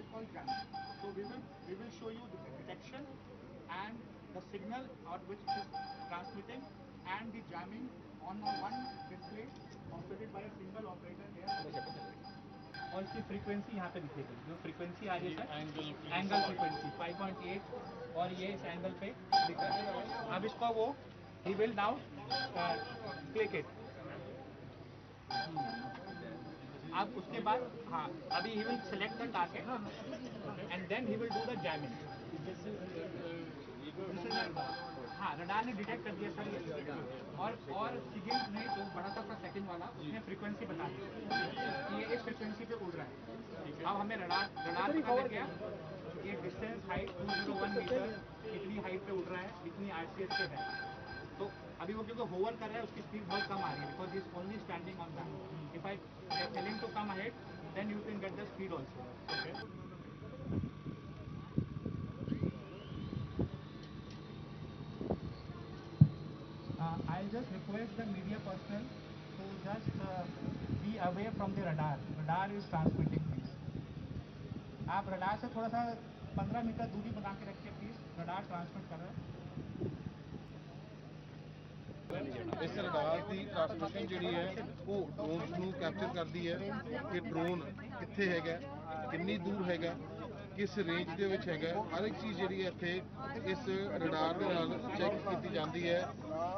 is called jamming. So we will we will show you the detection and the signal out which it is transmitting and the jamming on a one display operated by a single operator here. और इसकी frequency यहाँ पे दिखेगी जो frequency आ रही है angle angle frequency 5.8 और ये इस एंगल पे दिख रहा है अब इसको वो he will now click it अब उसके बाद हाँ अभी he will select the target and then he will do the jamming हाँ। रडार ने डिटेक्ट कर दिया सर ये। और और सिगिल ने जो बड़ा सा था सेकंड वाला उसने फ्रीक्वेंसी बता दी। कि ये इस फ्रीक्वेंसी पे उड़ रहा है। अब हमें रडार रडार पता लग गया ये डिस्टेंस हाइट 201 मीटर इतनी हाइट पे उड़ रहा है इतनी आरसीएस पे है। अभी वो क्योंकि होवर कर रहा है उसकी स्पीड बहुत कम आ रही है because is only standing on that if I tell to come ahead then you can get the speed also Uh, I'll just request the media personnel to just uh, be away from the radar. Radar is. आप radar से थोड़ा सा 15 metre दूरी बना के रखिए please radar transmit कर रहा है। ਇਸ ਰਡਾਰ ਦੀ ਟ੍ਰਾਂਸਮਿਸ਼ਨ ਜਿਹੜੀ ਹੈ, ਉਹ ਡਰੋਨਸ ਨੂੰ ਕੈਪਚਰ ਕਰਦੀ ਹੈ। ਕਿ ਡਰੋਨ ਕਿੱਥੇ ਹੈਗਾ, ਕਿੰਨੀ ਦੂਰ ਹੈਗਾ, ਕਿਸ ਰੇਂਜ ਦੇ ਵਿੱਚ ਹੈਗਾ, ਹਰ ਇੱਕ ਚੀਜ਼ ਜਿਹੜੀ ਹੈ ਇੱਥੇ ਇਸ ਰਡਾਰ ਦੇ ਨਾਲ ਚੈੱਕ ਕੀਤੀ ਜਾਂਦੀ ਹੈ।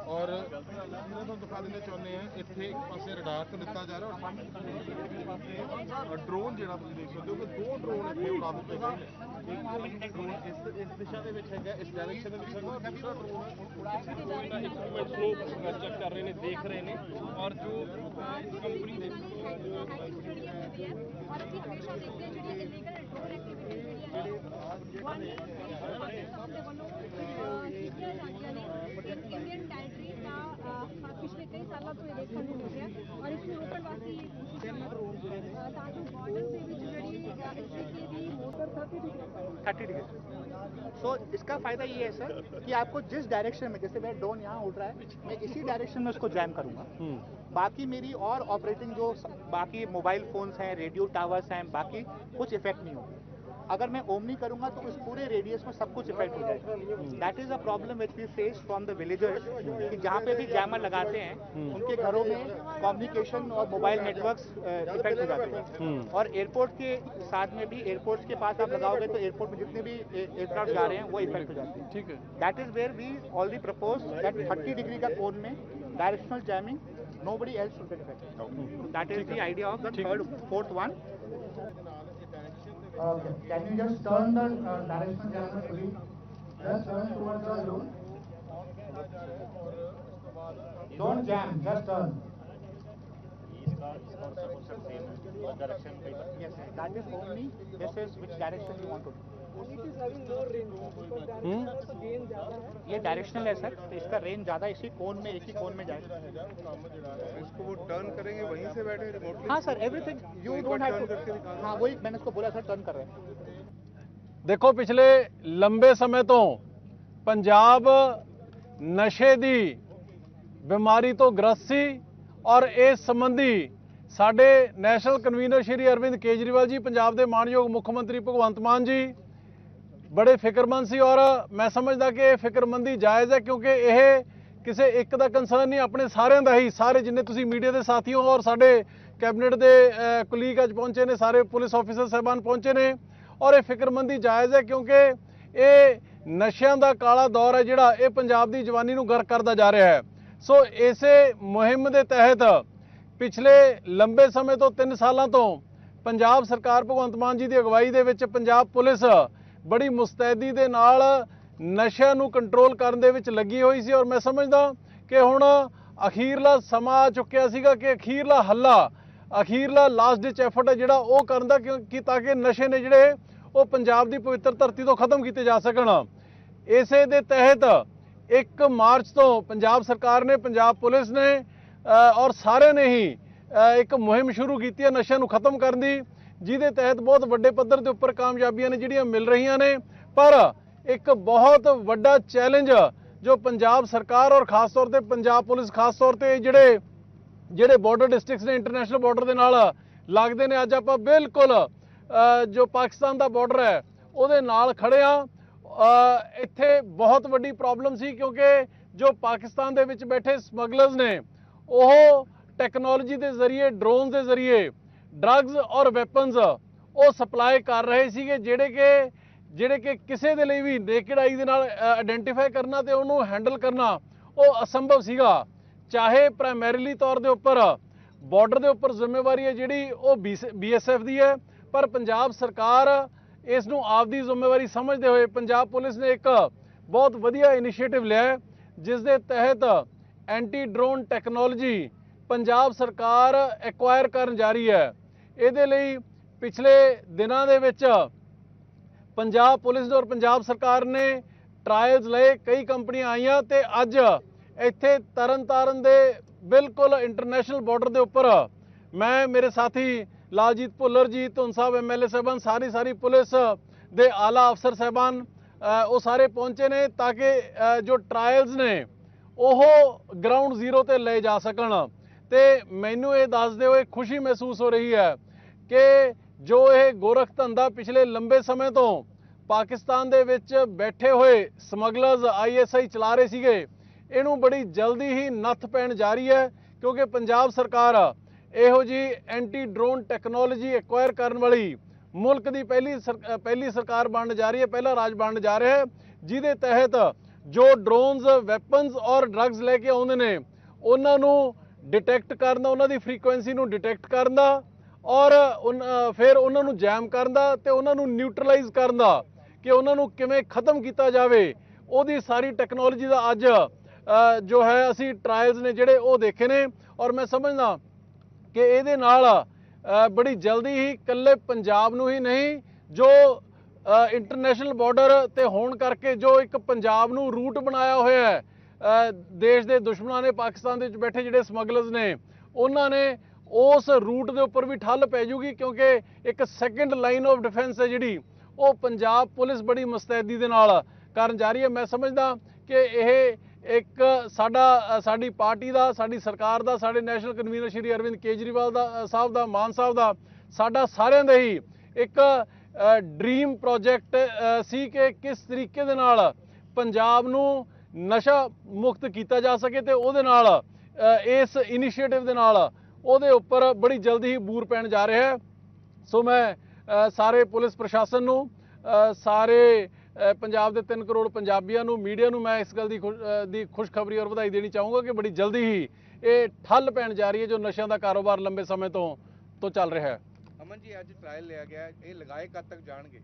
ਔਰ ਜਿਹੜਾ ਤੁਹਾਨੂੰ ਦਿਖਾ ਦੇਣਾ ਚਾਹੁੰਦੇ ਆ ਇੱਥੇ ਇੱਕ ਪਾਸੇ ਰਡਾਰ ਤੋਂ ਦਿੱਤਾ ਜਾ ਰਿਹਾ ਔਰ ਪਾਸੇ ਡਰੋਨ ਜਿਹੜਾ ਤੁਸੀਂ ਦੇਖ ਸਕਦੇ ਹੋ ਕਿ ਦੋ ਡਰੋਨ ਇੱਥੇ ਉਡਾ ਦਿੱਤੇ ਗਏ ਨੇ। ਇੱਕ ਡਰੋਨ ਇਸ ਇਸ ਦਿਸ਼ਾ ਦੇ ਵਿੱਚ ਹੈਗਾ ਇਸ ਡਾਇਰੈਕਸ਼ਨ ਦੇ ਵਿੱਚ ਹੈਗਾ ਔਰ ਦੂਸਰਾ ਡਰੋਨ ਦਾ ਇਕਵਿਪਮੈਂਟ ਫਲੋ ਚੈੱਕ ਕਰ ਰਹੇ ਨੇ ਦੇਖ ਰਹੇ ਨੇ ਔਰ ਜੋ ਇਸ ਕੰਪਨੀ ਦੇ और ਅਸੀਂ ਹਮੇਸ਼ਾ ਦੇਖਦੇ ਹਾਂ। ਜਿਹੜੀਆਂ ਇਲੀਗਲ ਡਰੋਨ ਐਕਟੀਵਿਟੀਜ਼ ਜਿਹੜੀਆਂ ਨੇ थर्टी डिग्री। सो इसका फ़ायदा ये है सर कि आपको जिस डायरेक्शन में जैसे मेरा ड्रोन यहाँ उठ रहा है मैं इसी डायरेक्शन में उसको जैम करूँगा। बाकी मेरी और ऑपरेटिंग जो बाकी मोबाइल फोन्स हैं रेडियो टावर्स हैं बाकी कुछ इफ़ेक्ट नहीं होगी। अगर मैं ओमनी करूँगा तो उस पूरे रेडियस में सब कुछ इफ़ेक्ट हो जाएगा। That is a problem which we face from the villagers कि जहाँ पे भी जैमर लगाते हैं उनके घरों में कम्युनिकेशन और मोबाइल नेटवर्क्स इफ़ेक्ट हो जाते हैं। हम्म। और एयरपोर्ट के साथ में भी एयरपोर्ट के पास आप लगाओगे तो एयरपोर्ट में जितने भी एयरक्राफ्ट जा रहे हैं वो इफ़ेक्ट हो जाते हैं। ठीक है। That is where we already propose that thirty degree का कोन में directional jamming nobody else else that is So that is the idea of the third, fourth one. Okay. Can you just turn the uh, directional jammer please? Just turn towards the room. Don't jam, just turn. Yes, sir. that is only, this is which direction you want to do. ये directional है sir तो इसका range ज्यादा इसी कोन में एक ही कोन में जाएगा इसको वो टर्न करेंगे वहीं से बैठे रिमोटली हाँ सर एवरीथिंग यू एक डोंट बार हैव turn करके दिखा टू हाँ वही मैंने उसको बोला सर टर्न कर रहे हैं ਦੇਖੋ ਪਿਛਲੇ ਲੰਬੇ ਸਮੇਂ ਤੋਂ ਪੰਜਾਬ ਨਸ਼ੇ ਦੀ ਬਿਮਾਰੀ ਤੋਂ ਗ੍ਰਸਤ ਸੀ ਔਰ ਇਸ ਸੰਬੰਧੀ ਸਾਡੇ ਨੈਸ਼ਨਲ ਕਨਵੀਨਰ ਸ਼੍ਰੀ ਅਰਵਿੰਦ ਕੇਜਰੀਵਾਲ ਜੀ, ਪੰਜਾਬ ਦੇ ਮਾਨਯੋਗ ਮੁੱਖ ਮੰਤਰੀ ਭਗਵੰਤ ਮਾਨ ਜੀ। ਬੜੇ ਫਿਕਰਮੰਦ ਸੀ ਔਰ ਮੈਂ ਸਮਝਦਾ ਕਿ ਇਹ ਫਿਕਰਮੰਦੀ ਜਾਇਜ਼ ਹੈ ਕਿਉਂਕਿ ਇਹ ਕਿਸੇ ਇੱਕ ਦਾ ਕੰਸਰਨ ਨਹੀਂ, ਆਪਣੇ ਸਾਰਿਆਂ ਦਾ ਹੀ। ਸਾਰੇ ਜਿੰਨੇ ਤੁਸੀਂ ਮੀਡੀਆ ਦੇ ਸਾਥੀ ਹੋ ਔਰ ਸਾਡੇ ਕੈਬਨਿਟ ਦੇ ਕੁਲੀਗ ਅੱਜ ਪਹੁੰਚੇ ਨੇ, ਸਾਰੇ ਪੁਲਿਸ ਆਫੀਸਰ ਸਹਿਬਾਨ ਪਹੁੰਚੇ ਨੇ। ਔਰ ਇਹ ਫਿਕਰਮੰਦੀ ਜਾਇਜ਼ ਹੈ ਕਿਉਂਕਿ ਇਹ ਨਸ਼ਿਆਂ ਦਾ ਕਾਲਾ ਦੌਰ ਹੈ ਜਿਹੜਾ ਇਹ ਪੰਜਾਬ ਦੀ ਜਵਾਨੀ ਨੂੰ ਗਰਕ ਕਰਦਾ ਜਾ ਰਿਹਾ ਹੈ। ਸੋ ਇਸੇ ਮੁਹਿੰਮ ਦੇ ਤਹਿਤ ਪਿਛਲੇ ਲੰਬੇ ਸਮੇਂ ਤੋਂ 3 ਸਾਲਾਂ ਤੋਂ ਪੰਜਾਬ ਸਰਕਾਰ ਭਗਵੰਤ ਮਾਨ ਜੀ ਦੀ ਅਗਵਾਈ ਦੇ ਵਿੱਚ ਪੰਜਾਬ ਪੁਲਿਸ ਬੜੀ ਮੁਸਤੈਦੀ ਦੇ ਨਾਲ ਨਸ਼ਿਆਂ ਨੂੰ ਕੰਟਰੋਲ ਕਰਨ ਦੇ ਵਿੱਚ ਲੱਗੀ ਹੋਈ ਸੀ ਔਰ ਮੈਂ ਸਮਝਦਾ ਕਿ ਹੁਣ ਅਖੀਰਲਾ ਸਮਾਂ ਆ ਚੁੱਕਿਆ ਸੀਗਾ ਕਿ ਅਖੀਰਲਾ ਹੱਲਾ, ਅਖੀਰਲਾ ਲਾਸਟ ਡਿਚ ਐਫਰਟ ਹੈ ਜਿਹੜਾ ਉਹ ਕਰਨ ਦਾ ਕਿਉਂ- ਕਿ ਤਾਂ ਕਿ ਨਸ਼ੇ ਨੇ ਜਿਹੜੇ ਉਹ ਪੰਜਾਬ ਦੀ ਪਵਿੱਤਰ ਧਰਤੀ ਤੋਂ ਖਤਮ ਕੀਤੇ ਜਾ ਸਕਣ। ਇਸੇ ਦੇ ਤਹਿਤ 1 ਮਾਰਚ ਤੋਂ ਪੰਜਾਬ ਸਰਕਾਰ ਨੇ, ਪੰਜਾਬ ਪੁਲਿਸ ਨੇ ਔਰ ਸਾਰਿਆਂ ਨੇ ਹੀ ਇੱਕ ਮੁਹਿੰਮ ਸ਼ੁਰੂ ਕੀਤੀ ਹੈ ਨਸ਼ਿਆਂ ਨੂੰ ਖਤਮ ਕਰਨ ਦੀ, ਜਿਹਦੇ ਤਹਿਤ ਬਹੁਤ ਵੱਡੇ ਪੱਧਰ ਦੇ ਉੱਪਰ ਕਾਮਯਾਬੀਆਂ ਨੇ ਜਿਹੜੀਆਂ ਮਿਲ ਰਹੀਆਂ ਨੇ, ਪਰ ਇੱਕ ਬਹੁਤ ਵੱਡਾ ਚੈਲੰਜ ਜੋ ਪੰਜਾਬ ਸਰਕਾਰ ਔਰ ਖਾਸ ਤੌਰ ਤੇ ਪੰਜਾਬ ਪੁਲਿਸ, ਖਾਸ ਤੌਰ ਤੇ ਜਿਹੜੇ ਜਿਹੜੇ ਬਾਰਡਰ ਡਿਸਟ੍ਰਿਕਟਸ ਨੇ ਇੰਟਰਨੈਸ਼ਨਲ ਬਾਰਡਰ ਦੇ ਨਾਲ ਲੱਗਦੇ ਨੇ, ਅੱਜ ਆਪਾਂ ਬਿਲਕੁਲ ਜੋ ਪਾਕਿਸਤਾਨ ਦਾ ਬਾਰਡਰ ਹੈ, ਉਹਦੇ ਨਾਲ ਖੜੇ ਆ ਇੱਥੇ ਬਹੁਤ ਵੱਡੀ ਪ੍ਰੋਬਲਮ ਸੀ ਕਿਉਂਕਿ ਜੋ ਪਾਕਿਸਤਾਨ ਦੇ ਵਿੱਚ ਬੈਠੇ ਸਮਗਲਰਸ ਨੇ ਉਹ ਟੈਕਨੋਲੋਜੀ ਦੇ ਜ਼ਰੀਏ ਡਰੋਨ ਦੇ ਜ਼ਰੀਏ ਡਰੱਗਸ ਔਰ ਵੈਪਨਸ ਉਹ ਸਪਲਾਈ ਕਰ ਰਹੇ ਸੀਗੇ, ਜਿਹੜੇ ਕਿ ਜਿਹੜੇ ਕਿ ਕਿਸੇ ਦੇ ਲਈ ਵੀ ਨੇਕਡ ਆਈ ਦੇ ਨਾਲ ਆਇਡੈਂਟੀਫਾਈ ਕਰਨਾ ਤੇ ਉਹਨੂੰ ਹੈਂਡਲ ਕਰਨਾ, ਉਹ ਅਸੰਭਵ ਸੀਗਾ। ਚਾਹੇ ਪ੍ਰਾਇਮਰੀਲੀ ਤੌਰ ਦੇ ਉੱਪਰ ਬਾਰਡਰ ਦੇ ਉੱਪਰ ਜ਼ਿੰਮੇਵਾਰੀ ਹੈ ਜਿਹੜੀ, ਉਹ ਬੀਐਸਐਫ ਦੀ ਹੈ, ਪਰ ਪੰਜਾਬ ਸਰਕਾਰ ਇਸ ਨੂੰ ਆਪਦੀ ਜ਼ਿੰਮੇਵਾਰੀ ਸਮਝਦੇ ਹੋਏ ਪੰਜਾਬ ਪੁਲਿਸ ਨੇ ਇੱਕ ਬਹੁਤ ਵਧੀਆ ਇਨੀਸ਼ੀਏਟਿਵ ਲਿਆ ਜਿਸ ਦੇ ਤਹਿਤ ਐਂਟੀ ਡਰੋਨ ਟੈਕਨੋਲੋਜੀ ਪੰਜਾਬ ਸਰਕਾਰ ਐਕਵਾਇਰ ਕਰਨ ਜਾ ਰਹੀ ਹੈ। ਇਹਦੇ ਲਈ ਪਿਛਲੇ ਦਿਨਾਂ ਦੇ ਵਿੱਚ ਪੰਜਾਬ ਪੁਲਿਸ ਔਰ ਪੰਜਾਬ ਸਰਕਾਰ ਨੇ ਟਰਾਇਲਸ ਲਏ, ਕਈ ਕੰਪਨੀਆਂ ਆਈਆਂ ਤੇ ਅੱਜ ਇੱਥੇ ਤਰਨਤਾਰਨ ਦੇ ਬਿਲਕੁਲ ਇੰਟਰਨੈਸ਼ਨਲ ਬਾਰਡਰ ਦੇ ਉੱਪਰ ਮੈਂ, ਮੇਰੇ ਸਾਥੀ ਲਾਲਜੀਤ ਭੁੱਲਰ ਜੀ, ਧੁੰਨ ਸਾਹਿਬ ਐਮਐਲਏ ਸਾਹਿਬਾਨ ਸਾਰੀ ਸਾਰੀ ਪੁਲਿਸ ਦੇ ਆਲਾ ਅਫਸਰ ਸਾਹਿਬਾਨ ਉਹ ਸਾਰੇ ਪਹੁੰਚੇ ਨੇ ਤਾਂ ਕਿ ਜੋ ਟਰਾਇਲਸ ਨੇ ਉਹ ਗਰਾਊਂਡ ਜ਼ੀਰੋ ਤੇ ਲੈ ਜਾ ਸਕਣ। ਤੇ ਮੈਨੂੰ ਇਹ ਦੱਸਦੇ ਹੋਏ ਖੁਸ਼ੀ ਮਹਿਸੂਸ ਹੋ ਰਹੀ ਹੈ ਕਿ ਜੋ ਇਹ ਗੋਰਖ ਧੰਦਾ ਪਿਛਲੇ ਲੰਬੇ ਸਮੇਂ ਤੋਂ ਪਾਕਿਸਤਾਨ ਦੇ ਵਿੱਚ ਬੈਠੇ ਹੋਏ ਸਮਗਲਰਸ ਆਈਐਸਆਈ ਚਲਾ ਰਹੇ ਸੀਗੇ, ਇਹਨੂੰ ਬੜੀ ਜਲਦੀ ਹੀ ਨੱਥ ਪੈਣ ਜਾ ਰਹੀ ਹੈ, ਕਿਉਂਕਿ ਪੰਜਾਬ ਸਰਕਾਰ ਇਹੋ ਜੀ ਐਂਟੀ ਡਰੋਨ ਟੈਕਨੋਲੋਜੀ ਐਕਵਾਇਰ ਕਰਨ ਵਾਲੀ ਮੁਲਕ ਦੀ ਪਹਿਲੀ ਸਰ- ਪਹਿਲੀ ਸਰਕਾਰ ਬਣਨ ਜਾ ਰਹੀ ਹੈ, ਪਹਿਲਾ ਰਾਜ ਬਣਨ ਜਾ ਰਿਹਾ ਹੈ, ਜਿਹਦੇ ਤਹਿਤ ਜੋ ਡਰੋਨਸ ਵੈਪਨਸ ਔਰ ਡਰੱਗਸ ਲੈ ਕੇ ਆਉਂਦੇ ਨੇ, ਉਹਨਾਂ ਨੂੰ ਡਿਟੈਕਟ ਕਰਨ ਦਾ, ਉਹਨਾਂ ਦੀ ਫ੍ਰੀਕੁਐਂਸੀ ਨੂੰ ਡਿਟੈਕਟ ਕਰਨ ਦਾ ਔਰ ਉਨ- ਫਿਰ ਉਹਨਾਂ ਨੂੰ ਜੈਮ ਕਰਨ ਦਾ ਤੇ ਉਹਨਾਂ ਨੂੰ ਨਿਊਟਰਲਾਈਜ਼ ਕਰਨ ਦਾ ਕਿ ਉਹਨਾਂ ਨੂੰ ਕਿਵੇਂ ਖਤਮ ਕੀਤਾ ਜਾਵੇ। ਉਹਦੀ ਸਾਰੀ ਟੈਕਨੋਲੋਜੀ ਦਾ ਅੱਜ ਜੋ ਹੈ, ਅਸੀਂ ਟਰਾਇਲਸ ਨੇ ਜਿਹੜੇ ਉਹ ਦੇਖੇ ਨੇ ਔਰ ਮੈਂ ਸਮਝਦਾ ਕਿ ਇਹਦੇ ਨਾਲ ਬੜੀ ਜਲਦੀ ਹੀ ਇਕੱਲੇ ਪੰਜਾਬ ਨੂੰ ਹੀ ਨਹੀਂ, ਜੋ ਇੰਟਰਨੈਸ਼ਨਲ ਬਾਰਡਰ ਤੇ ਹੋਣ ਕਰਕੇ ਜੋ ਇੱਕ ਪੰਜਾਬ ਨੂੰ ਰੂਟ ਬਣਾਇਆ ਹੋਇਆ ਹੈ ਦੇਸ਼ ਦੇ ਦੁਸ਼ਮਣਾਂ ਨੇ ਪਾਕਿਸਤਾਨ ਦੇ ਵਿੱਚ ਬੈਠੇ ਜਿਹੜੇ ਸਮਗਲਰਸ ਨੇ, ਉਹਨਾਂ ਨੇ ਉਸ ਰੂਟ ਦੇ ਉੱਪਰ ਵੀ ਠੱਲ ਪੈ ਜੂਗੀ ਕਿਉਂਕਿ ਇੱਕ ਸੈਕੰਡ ਲਾਈਨ ਆਫ ਡਿਫੈਂਸ ਹੈ ਜਿਹੜੀ, ਉਹ ਪੰਜਾਬ ਪੁਲਿਸ ਬੜੀ ਮੁਸਤੈਦੀ ਦੇ ਨਾਲ ਕਰਨ ਜਾ ਰਹੀ ਹੈ। ਮੈਂ ਸਮਝਦਾ ਕਿ ਇਹ ਇੱਕ ਸਾਡਾ ਸਾਡੀ ਪਾਰਟੀ ਦਾ, ਸਾਡੀ ਸਰਕਾਰ ਦਾ, ਸਾਡੇ ਨੈਸ਼ਨਲ ਕਨਵੀਨਰ ਸ਼੍ਰੀ ਅਰਵਿੰਦ ਕੇਜਰੀਵਾਲ ਦਾ ਸਾਹਿਬ ਦਾ, ਮਾਨ ਸਾਹਿਬ ਦਾ, ਸਾਡਾ ਸਾਰਿਆਂ ਦਾ ਹੀ ਇੱਕ ਡ੍ਰੀਮ ਪ੍ਰੋਜੈਕਟ ਸੀ ਕਿ ਕਿਸ ਤਰੀਕੇ ਦੇ ਨਾਲ ਪੰਜਾਬ ਨੂੰ ਨਸ਼ਾ ਮੁਕਤ ਕੀਤਾ ਜਾ ਸਕੇ ਤੇ ਉਹਦੇ ਨਾਲ ਇਸ ਇਨੀਸ਼ੀਏਟਿਵ ਦੇ ਨਾਲ ਉਹਦੇ ਉੱਪਰ ਬੜੀ ਜਲਦੀ ਹੀ ਬੂਰ ਪੈਣ ਜਾ ਰਿਹਾ ਹੈ। ਸੋ ਮੈਂ ਸਾਰੇ ਪੁਲਿਸ ਪ੍ਰਸ਼ਾਸਨ ਨੂੰ ਸਾਰੇ ਪੰਜਾਬ ਦੇ 3 ਕਰੋੜ ਪੰਜਾਬੀਆਂ ਨੂੰ, ਮੀਡੀਆ ਨੂੰ ਮੈਂ ਇਸ ਗੱਲ ਦੀ ਖੁਸ਼- ਦੀ ਖੁਸ਼ਖਬਰੀ ਔਰ ਵਧਾਈ ਦੇਣੀ ਚਾਹੂੰਗਾ ਕਿ ਬੜੀ ਜਲਦੀ ਹੀ ਇਹ ਠੱਲ ਪੈਣ ਜਾ ਰਹੀ ਹੈ ਜੋ ਨਸ਼ਿਆਂ ਦਾ ਕਾਰੋਬਾਰ ਲੰਬੇ ਸਮੇਂ ਤੋਂ ਤੋਂ ਚੱਲ ਰਿਹਾ ਹੈ। ਅਮਨ ਜੀ, ਅੱਜ ਟ੍ਰਾਇਲ ਲਿਆ ਗਿਆ, ਇਹ ਲਗਾਏ ਕਦ ਤੱਕ ਜਾਣਗੇ।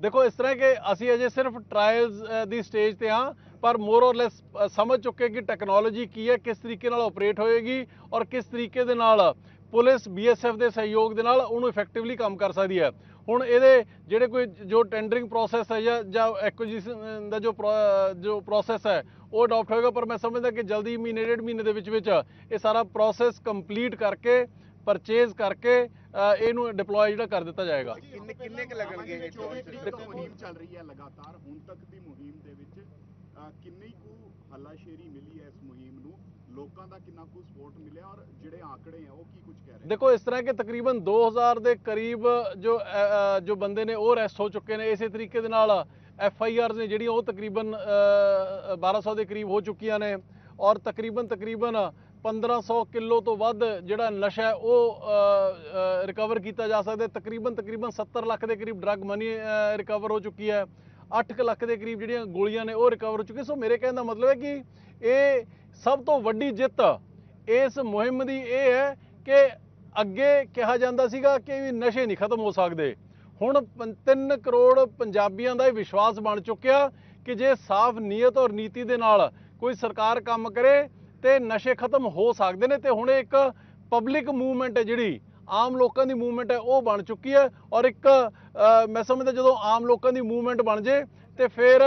ਦੇਖੋ, ਇਸ ਤਰ੍ਹਾਂ ਕਿ ਅਸੀਂ ਅਜੇ ਸਿਰਫ ਟ੍ਰਾਇਲਸ ਦੀ ਸਟੇਜ ਤੇ ਹਾਂ, ਪਰ ਮੋਰ ਔਰ ਲੈਸ ਸਮਝ ਚੁੱਕੇ ਕਿ ਟੈਕਨੋਲੋਜੀ ਕੀ ਹੈ, ਕਿਸ ਤਰੀਕੇ ਨਾਲ ਆਪਰੇਟ ਹੋਏਗੀ ਔਰ ਕਿਸ ਤਰੀਕੇ ਦੇ ਨਾਲ ਪੁਲਿਸ ਬੀਐਸਐਫ ਦੇ ਸਹਿਯੋਗ ਦੇ ਨਾਲ ਉਹਨੂੰ ਇਫੈਕਟਿਵਲੀ ਕੰਮ ਕਰ ਸਕਦੀ ਹੈ। ਹੁਣ ਇਹਦੇ ਜਿਹੜੇ ਕੋਈ ਜੋ ਟੈਂਡਰਿੰਗ ਪ੍ਰੋਸੈਸ ਹੈ ਜਾਂ ਜਾਂ ਐਕੁਜੀਸ਼ਨ ਦਾ ਜੋ ਪ੍ਰੋ- ਜੋ ਪ੍ਰੋਸੈਸ ਹੈ, ਉਹ ਅਡਾਪਟ ਹੋਏਗਾ, ਪਰ ਮੈਂ ਸਮਝਦਾ ਕਿ ਜਲਦੀ ਮਹੀਨੇ, ਡੇਢ ਮਹੀਨੇ ਦੇ ਵਿੱਚ ਵਿੱਚ ਇਹ ਸਾਰਾ ਪ੍ਰੋਸੈਸ ਕੰਪਲੀਟ ਕਰਕੇ ਪਰਚੇਜ਼ ਕਰਕੇ ਇਹਨੂੰ ਡਿਪਲੋਏ ਜਿਹੜਾ ਕਰ ਦਿੱਤਾ ਜਾਏਗਾ। ਕਿੰਨੇ ਕਿੰਨੇ ਕ ਲੱਗਣਗੇ ਇਹ 24 ਤਰੀਕ ਤੋਂ ਮੁਹਿੰਮ ਚੱਲ ਰਹੀ ਹੈ ਲਗਾਤਾਰ। ਹੁਣ ਤੱਕ ਦੀ ਮੁਹਿੰਮ ਦੇ ਵਿੱਚ ਅਹ, ਕਿੰਨੀ ਕੁ ਹੱਲਾਸ਼ੇਰੀ ਮਿਲੀ ਹੈ ਇਸ ਮੁਹਿੰਮ ਨੂੰ? ਲੋਕਾਂ ਦਾ ਕਿੰਨਾ ਕੁ ਸਪੋਰਟ ਮਿਲਿਆ ਔਰ ਜਿਹੜੇ ਆંકੜੇ ਆ ਉਹ ਕੀ ਕੁਝ ਕਹਿ ਰਹੇ ਦੇਖੋ ਇਸ ਤਰ੍ਹਾਂ ਕਿ ਤਕਰੀਬਨ 2000 ਦੇ ਕਰੀਬ ਜੋ ਜੋ ਬੰਦੇ ਨੇ ਉਹ ਅਰੈਸਟ ਹੋ ਚੁੱਕੇ ਨੇ। ਇਸੇ ਤਰੀਕੇ ਦੇ ਨਾਲ ਐਫ ਆਈ ਆਰਸ ਨੇ ਜਿਹੜੀਆਂ ਉਹ ਤਕਰੀਬਨ ਅ, 1200 ਦੇ ਕਰੀਬ ਹੋ ਚੁੱਕੀਆਂ ਨੇ। ਔਰ ਤਕਰੀਬਨ ਤਕਰੀਬਨ 1500 ਕਿਲੋ ਤੋਂ ਵੱਧ ਜਿਹੜਾ ਨਸ਼ਾ ਉਹ ਰਿਕਵਰ ਕੀਤਾ ਜਾ ਸਕਦਾ ਤਕਰੀਬਨ ਤਕਰੀਬਨ 70 ਲੱਖ ਦੇ ਕਰੀਬ ਡਰੱਗ ਮਨੀ ਰਿਕਵਰ ਹੋ ਚੁੱਕੀ ਹੈ। 8 ਲੱਖ ਦੇ ਕਰੀਬ ਜਿਹੜੀਆਂ ਗੋਲੀਆਂ ਨੇ, ਉਹ ਰਿਕਵਰ ਹੋ ਚੁੱਕੀ ਸੋ ਮੇਰੇ ਕਹਿਣ ਦਾ ਮਤਲਬ ਹੈ ਕਿ ਇਹ ਸਭ ਤੋਂ ਵੱਡੀ ਜਿੱਤ ਇਸ ਮੁਹਿੰਮ ਦੀ ਇਹ ਹੈ ਕਿ ਅੱਗੇ ਕਿਹਾ ਜਾਂਦਾ ਸੀਗਾ ਕਿ ਵੀ ਨਸ਼ੇ ਨਹੀਂ ਖਤਮ ਹੋ ਸਕਦੇ। ਹੁਣ 3 ਕਰੋੜ ਪੰਜਾਬੀਆਂ ਦਾ ਇਹ ਵਿਸ਼ਵਾਸ ਬਣ ਚੁੱਕਿਆ ਕਿ ਜੇ ਸਾਫ਼ ਨੀਅਤ ਔਰ ਨੀਤੀ ਦੇ ਨਾਲ ਕੋਈ ਸਰਕਾਰ ਕੰਮ ਕਰੇ ਤੇ ਨਸ਼ੇ ਖਤਮ ਹੋ ਸਕਦੇ ਨੇ ਤੇ ਹੁਣ ਇੱਕ ਪਬਲਿਕ ਮੂਵਮੈਂਟ ਹੈ ਜਿਹੜੀ ਆਮ ਲੋਕਾਂ ਦੀ ਮੂਵਮੈਂਟ ਹੈ ਉਹ ਬਣ ਚੁੱਕੀ ਹੈ ਔਰ ਇੱਕ ਮੈਂ ਸਮਝਦਾ ਜਦੋਂ ਆਮ ਲੋਕਾਂ ਦੀ ਮੂਵਮੈਂਟ ਬਣ ਜੇ ਤੇ ਫਿਰ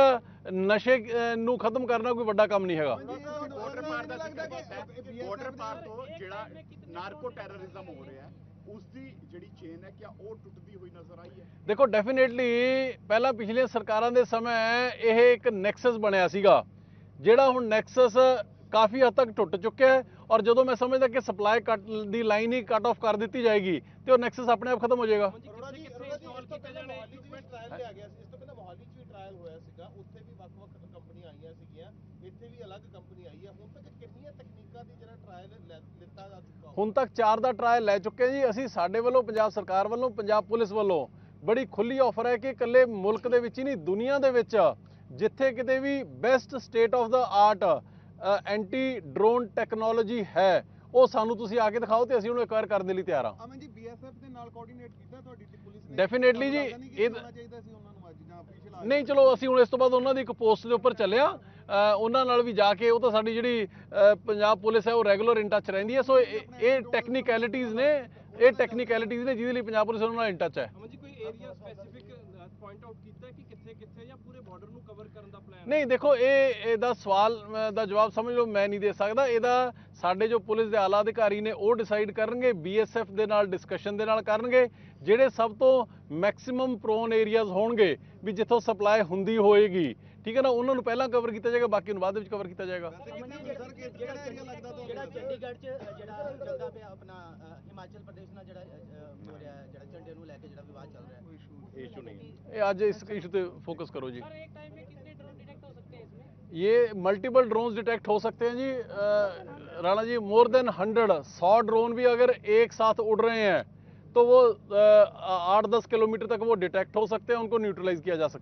ਨਸ਼ੇ ਨੂੰ ਖਤਮ ਕਰਨਾ ਕੋਈ ਵੱਡਾ ਕੰਮ ਨਹੀਂ ਹੈਗਾ। ਬਾਰਡਰ ਪਾਰ ਦਾ ਜ਼ਿਕਰ ਕੀਤਾ ਬਾਰਡਰ ਪਾਰ ਤੋਂ ਜਿਹੜਾ ਨਾਰਕੋ ਟੈਰਰਿਜ਼ਮ ਹੋ ਰਿਹਾ ਹੈ ਉਸ ਦੀ ਜਿਹੜੀ ਚੇਨ ਹੈ ਕਿਆ ਉਹ ਟੁੱਟਦੀ ਹੋਈ ਨਜ਼ਰ ਆਈ ਹੈ? ਦੇਖੋ ਡੈਫੀਨੇਟਲੀ ਪਹਿਲਾਂ ਪਿਛਲੀਆਂ ਸਰਕਾਰਾਂ ਦੇ ਸਮੇਂ ਇਹ ਇੱਕ ਨੈਕਸਸ ਬਣਿਆ ਸੀਗਾ ਜਿਹੜਾ ਹੁਣ ਨੈਕਸਸ ਕਾਫੀ ਹੱਦ ਤੱਕ ਟੁੱਟ ਚੁੱਕਿਆ ਹੈ ਔਰ ਜਦੋਂ ਮੈਂ ਸਮਝਦਾ ਕਿ ਸਪਲਾਈ ਕੱਟ ਦੀ ਲਾਈਨ ਹੀ ਕੱਟ ਆਫ ਕਰ ਦਿੱਤੀ ਜਾਏਗੀ ਤੇ ਉਹ ਨੈਕਸਸ ਆਪਣੇ ਆਪ ਖਤਮ ਹੋ ਜਾਏਗਾ। ਲਿਆ ਗਿਆ ਸੀ। ਇਸ ਤੋਂ ਪਹਿਲਾਂ ਮੋਹਾਲੀ 'ਚ ਵੀ ਟ੍ਰਾਇਲ ਹੋਇਆ ਸੀਗਾ ਉੱਥੇ ਵੀ ਵੱਖ-ਵੱਖ ਕੰਪਨੀਆਂ ਆਈਆਂ ਸੀਗੀਆਂ। ਇੱਥੇ ਵੀ ਅਲੱਗ ਕੰਪਨੀ ਆਈ ਹੈ। ਹੁਣ ਤੱਕ ਕਿੰਨੀਆਂ ਤਕਨੀਕਾਂ ਦੀ ਜਿਹੜਾ ਟ੍ਰਾਇਲ ਲਿੱਤਾ ਜਾ ਚੁੱਕਾ ਹੁਣ ਤੱਕ 4 ਦਾ ਟਰਾਇਲ ਲੈ ਚੁੱਕੇ ਜੀ। ਅਸੀਂ ਸਾਡੇ ਵੱਲੋਂ ਪੰਜਾਬ ਸਰਕਾਰ ਵੱਲੋਂ ਪੰਜਾਬ ਪੁਲਿਸ ਵੱਲੋਂ ਬੜੀ ਖੁੱਲੀ ਆਫਰ ਹੈ ਕਿ ਇਕੱਲੇ ਮੁਲਕ ਦੇ ਵਿੱਚ ਹੀ ਨਹੀਂ ਦੁਨੀਆ ਦੇ ਵਿੱਚ ਜਿੱਥੇ ਕਿਤੇ ਵੀ best state of the art anti drone technology ਹੈ। ਉਹ ਸਾਨੂੰ ਤੁਸੀਂ ਆ ਕੇ ਦਿਖਾਓ ਤੇ ਅਸੀਂ ਉਹਨੂੰ ਐਕਵਾਇਰ ਕਰਨ ਦੇ ਲਈ ਤਿਆਰ ਹਾਂ। ਅਮਨ ਜੀ ਬੀਐਸਐਫ ਦੇ ਨਾਲ ਕੋਆਰਡੀਨੇਟ ਕੀਤਾ ਤੁਹਾਡੀ ਪੁਲਿਸ ਨੇ। Definitely ਜੀ, ਇਹ- ਨਹੀਂ ਚਲੋ ਅਸੀਂ ਹੁਣ ਇਸ ਤੋਂ ਬਾਅਦ ਉਹਨਾਂ ਦੀ ਇੱਕ ਪੋਸਟ ਦੇ ਉੱਪਰ ਚੱਲਿਆ ਉਹਨਾਂ ਨਾਲ ਵੀ ਜਾ ਕੇ ਉਹ ਤਾਂ ਸਾਡੀ ਜਿਹੜੀ ਪੰਜਾਬ ਪੁਲਿਸ ਹੈ ਉਹ ਰੈਗੂਲਰ ਇਨ ਟੱਚ ਰਹਿੰਦੀ ਹੈ। ਸੋ ਇਹ ਟੈਕਨੀਕੈਲਿਟੀਜ਼ ਨੇ ਇਹ ਟੈਕਨੀਕੈਲਿਟੀਜ਼ ਨੇ ਜਿਹਦੇ ਲਈ ਪੰਜਾਬ ਪੁਲਿਸ ਉਹਨਾਂ ਨਾਲ ਇਨ ਟੱਚ ਹੈ। ਅਮਨ ਜੀ ਕੋਈ ਏਰੀਆ ਸਪੈਸੀਫਿਕ ਪੁਆਇੰਟ ਆਊਟ ਕੀਤਾ ਕਿ ਕਿੱਥੇ ਕਿੱਥੇ ਜਾਂ ਪੂਰੇ ਬਾਰਡਰ ਨੂੰ ਕਵਰ ਕਰਨ ਦਾ ਪਲਾਨ ਨਹੀਂ ਦੇਖੋ ਇਹ ਇਹਦਾ ਸਵਾਲ ਦਾ ਜਵਾਬ ਸਮਝ ਲਓ ਮੈਂ ਨਹੀਂ ਦੇ ਸਕਦਾ। ਇਹਦਾ ਸਾਡੇ ਜੋ ਪੁਲਿਸ ਦੇ ਆਲਾ ਅਧਿਕਾਰੀ ਨੇ ਉਹ ਡਿਸਾਈਡ ਕਰਨਗੇ ਬੀਐਸਐਫ ਦੇ ਨਾਲ ਡਿਸਕਸ਼ਨ ਦੇ ਨਾਲ ਕਰਨਗੇ ਜਿਹੜੇ ਸਭ ਤੋਂ ਮੈਕਸਿਮਮ ਪ੍ਰੋਨ ਏਰੀਆਜ਼ ਹੋਣਗੇ ਵੀ ਜਿੱਥੋਂ ਸਪਲਾਈ ਹੁੰਦੀ ਹੋਏਗੀ। ਠੀਕ ਹੈ ਨਾ? ਉਹਨਾਂ ਨੂੰ ਪਹਿਲਾਂ ਕਵਰ ਕੀਤਾ ਜਾਏਗਾ ਬਾਕੀ ਨੂੰ ਬਾਅਦ ਵਿੱਚ ਕਵਰ ਕੀਤਾ ਜਾਏਗਾ। ਇਸ਼ੂ ਨਹੀਂ। ਇਹ ਅੱਜ ਇਸ ਇਸ਼ੂ ਤੇ ਫੋਕਸ ਕਰੋ ਜੀ। ये मल्टीपल ड्रोन्स डिटेक्ट हो सकते हैं ji. Rana ji more than hundred सौ ड्रोन भी अगर एक साथ उड़ रहे हैं तो वो आठ दस किलोमीटर तक वो डिटेक्ट हो सकते हैं, उनको न्यूट्रलाइज किया जा सकता है।